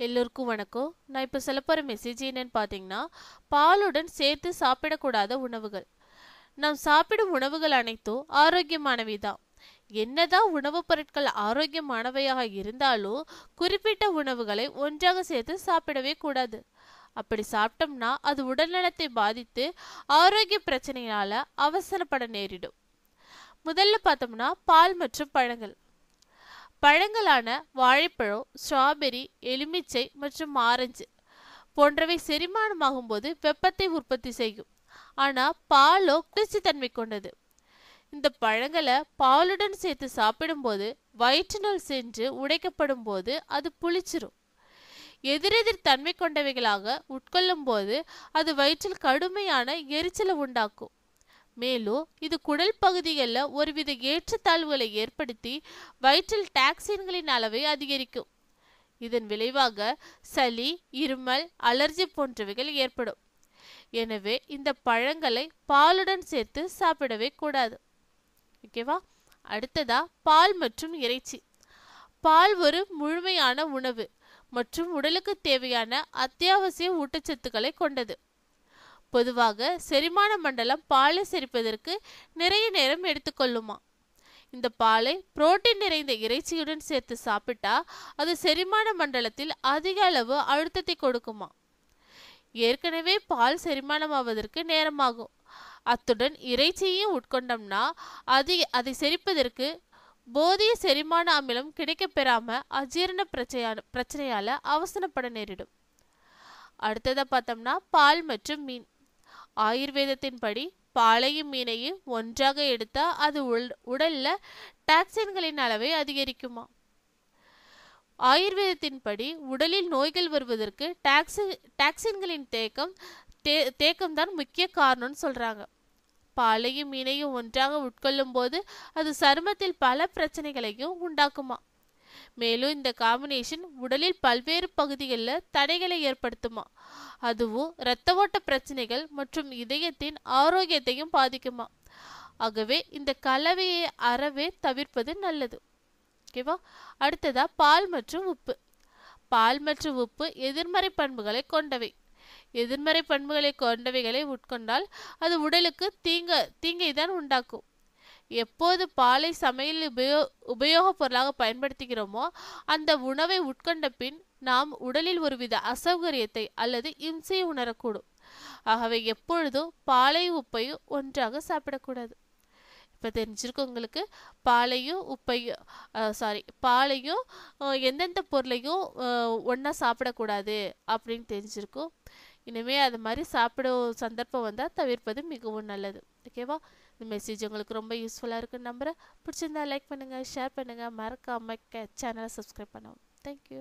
எல்லோருக்கும் வணக்கம். நான் இப்போ சொல்ல போகிற மெசேஜ் என்னன்னு பார்த்தீங்கன்னா பாலுடன் சேர்த்து சாப்பிடக்கூடாத உணவுகள். நாம் சாப்பிடும் உணவுகள் அனைத்தும் ஆரோக்கியமானவை தான் என்னதான் உணவுப் பொருட்கள் ஆரோக்கியமானவையாக இருந்தாலும் குறிப்பிட்ட உணவுகளை ஒன்றாக சேர்த்து சாப்பிடவே கூடாது. அப்படி சாப்பிட்டோம்னா அது உடல்நலத்தை பாதித்து ஆரோக்கிய பிரச்சனையால அவசரப்பட நேரிடும். முதல்ல பார்த்தோம்னா பால் மற்றும் பழங்கள். பழங்களான வாழைப்பழம் ஸ்ட்ராபெரி எலுமிச்சை மற்றும் ஆரஞ்சு போன்றவை செரிமானமாகும் போது வெப்பத்தை உற்பத்தி செய்யும். ஆனால் பாலோ குளிர்ச்சித்தன்மை கொண்டது. இந்த பழங்களை பாலுடன் சேர்த்து சாப்பிடும்போது வயிற்றினுள் சென்று உடைக்கப்படும் போது அது புளிச்சிரும். எதிரெதிர் தன்மை கொண்டவைகளாக உட்கொள்ளும் போது அது வயிற்றில் கடுமையான எரிச்சலை உண்டாக்கும். மேலும் இது குடல் பகுதிகளில் ஒருவித ஏற்றத்தாழ்வுகளை ஏற்படுத்தி வயிற்றில் டாக்ஸின்களின் அளவை அதிகரிக்கும். இதன் விளைவாக சளி இருமல் அலர்ஜி போன்றவைகள் ஏற்படும். எனவே இந்த பழங்களை பாலுடன் சேர்த்து சாப்பிடவே கூடாது. ஓகேவா அடுத்ததா பால் மற்றும் இறைச்சி. பால் ஒரு முழுமையான உணவு மற்றும் உடலுக்கு தேவையான அத்தியாவசிய ஊட்டச்சத்துக்களை கொண்டது. பொதுவாக செரிமான மண்டலம் பாலை செரிப்பதற்கு நிறைய நேரம் எடுத்துக்கொள்ளுமா? இந்த பாலை புரோட்டீன் நிறைந்த இறைச்சியுடன் சேர்த்து சாப்பிட்டா அது செரிமான மண்டலத்தில் அதிக அளவு அழுத்தத்தை கொடுக்குமா? ஏற்கனவே பால் செரிமானமாவதற்கு நேரமாகும். அத்துடன் இறைச்சியையும் உட்கொண்டோம்னா அது அதை செரிப்பதற்கு போதிய செரிமான அமிலம் கிடைக்கப்பெறாம அஜீரண பிரச்சனையான பிரச்சனையால அவசரப்பட நேரிடும். அடுத்ததை பார்த்தோம்னா பால் மற்றும் மீன். ஆயுர்வேதத்தின்படி பாலையும் மீனையும் ஒன்றாக எடுத்தா அது உள் உடல்ல டாக்சின்களின் அளவை அதிகரிக்குமா? ஆயுர்வேதத்தின்படி உடலில் நோய்கள் வருவதற்கு டாக்ஸி டாக்ஸின்களின் தேக்கம் தே தேக்கம் தான் முக்கிய காரணம்னு சொல்றாங்க. பாலையும் மீனையும் ஒன்றாக உட்கொள்ளும் போது அது சருமத்தில் பல பிரச்சனைகளையும் உண்டாக்குமா? மேலும் இந்த காம்பினேஷன் உடலில் பல்வேறு பகுதிகளில் தடைகளை ஏற்படுத்துமா? அதுவும் இரத்த ஓட்ட பிரச்சனைகள் மற்றும் இதயத்தின் ஆரோக்கியத்தையும் பாதிக்குமா? ஆகவே இந்த கலவையை அறவே தவிர்ப்பது நல்லது. ஓகேவா அடுத்ததா பால் மற்றும் உப்பு. பால் மற்றும் உப்பு எதிர்மறை பண்புகளை கொண்டவை. எதிர்மறை பண்புகளை கொண்டவைகளை உட்கொண்டால் அது உடலுக்கு தீங்க தீங்கை தான் உண்டாக்கும். எப்போது பாலை சமையல் உபயோ உபயோகப் பொருளாக பயன்படுத்துகிறோமோ அந்த உணவை உட்கொண்ட பின் நாம் உடலில் ஒருவித அசௌகரியத்தை அல்லது இம்சையை உணரக்கூடும். ஆகவே எப்பொழுதும் பாலை உப்பையும் ஒன்றாக சாப்பிடக்கூடாது. இப்போ தெரிஞ்சிருக்கும் உங்களுக்கு பாலையும் உப்பையும் சாரி பாலையும் எந்தெந்த பொருளையும் ஒன்றா சாப்பிடக்கூடாது அப்படின்னு தெரிஞ்சிருக்கும். இனிமேல் அது மாதிரி சாப்பிடும் சந்தர்ப்பம் வந்தால் தவிர்ப்பது மிகவும் நல்லது. ஓகேவா? இந்த மெசேஜ் உங்களுக்கு ரொம்ப யூஸ்ஃபுல்லாக இருக்குன்னு நம்புகிறேன் பிடிச்சிருந்தா லைக் பண்ணுங்கள் ஷேர் பண்ணுங்கள் மறக்காமல் சேனலை சப்ஸ்கிரைப் பண்ணவும். தேங்க்யூ